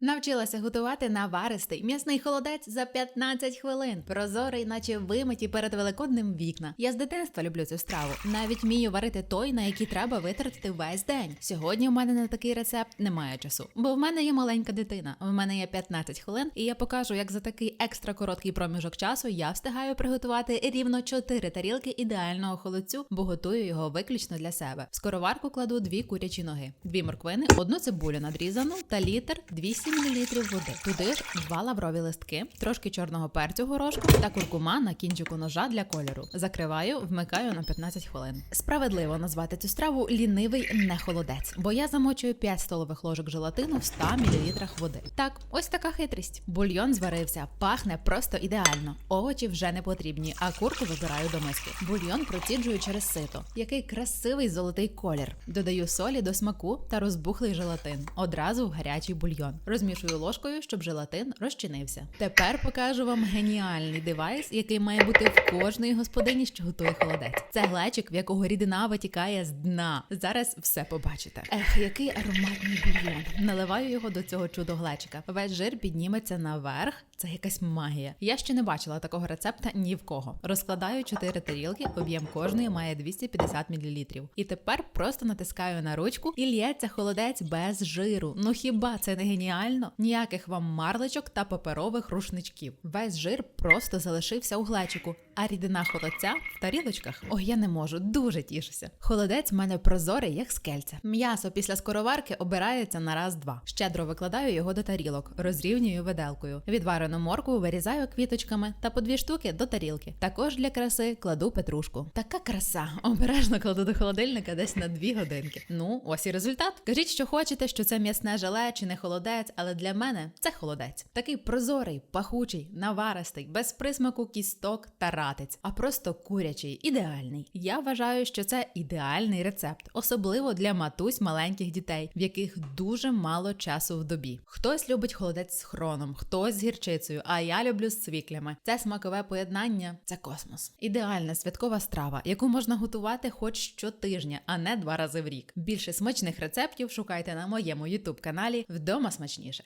Навчилася готувати наваристий м'ясний холодець за 15 хвилин, прозорий, наче вимиті перед великодним вікна. Я з дитинства люблю цю страву. Навіть вмію варити той, на який треба витратити весь день. Сьогодні в мене на такий рецепт немає часу, бо в мене є маленька дитина. В мене є 15 хвилин, і я покажу, як за такий екстра короткий проміжок часу я встигаю приготувати рівно 4 тарілки ідеального холодцю, бо готую його виключно для себе. В скороварку кладу дві курячі ноги, дві морквини, одну цибулю надрізану та літр 200 мл води. Туди ж два лаврові листки, трошки чорного перцю горошку та куркума на кінчику ножа для кольору. Закриваю, вмикаю на 15 хвилин. Справедливо назвати цю страву лінивий не холодець, бо я замочую 5 столових ложок желатину в 100 мл води. Так, ось така хитрість. Бульйон зварився, пахне просто ідеально. Овочі вже не потрібні, а курку вибираю до миски. Бульйон проціджую через сито. Який красивий золотий колір. Додаю солі до смаку та розбухлий желатин. Одразу в гарячий бульйон. Розмішую ложкою, щоб желатин розчинився. Тепер покажу вам геніальний девайс, який має бути в кожної господині, що готує холодець. Це глечик, в якого рідина витікає з дна. Зараз все побачите. Ех, який ароматний бульйон. Наливаю його до цього чудо-глечика. Весь жир підніметься наверх. Це якась магія. Я ще не бачила такого рецепта ні в кого. Розкладаю 4 тарілки, об'єм кожної має 250 мл. І тепер просто натискаю на ручку і лється холодець без жиру. Ну хіба це не геніально? Ніяких вам марличок та паперових рушничків. Весь жир просто залишився у глечику, а рідина холодця в тарілочках. Ой, я не можу, дуже тішуся. Холодець в мене прозорий, як скельця. М'ясо після скороварки обирається на раз-два. Щедро викладаю його до тарілок, розрівнюю виделкою. Відварену моркву вирізаю квіточками та по дві штуки до тарілки. Також для краси кладу петрушку. Така краса. Обережно кладу до холодильника десь на дві годинки. Ну, ось і результат. Кажіть, що хочете, що це м'ясне желе чи не холодець, але для мене це холодець. Такий прозорий, пахучий, наваристий, без присмаку кісток та ратиць, а просто курячий, ідеальний. Я вважаю, що це ідеальний рецепт, особливо для матусь маленьких дітей, в яких дуже мало часу в добі. Хтось любить холодець з хроном, хтось з гірчицею, а я люблю з цвіклями. Це смакове поєднання, це космос. Ідеальна святкова страва, яку можна готувати хоч щотижня, а не два рази в рік. Більше смачних рецептів шукайте на моєму ютуб каналі вдома смачніше.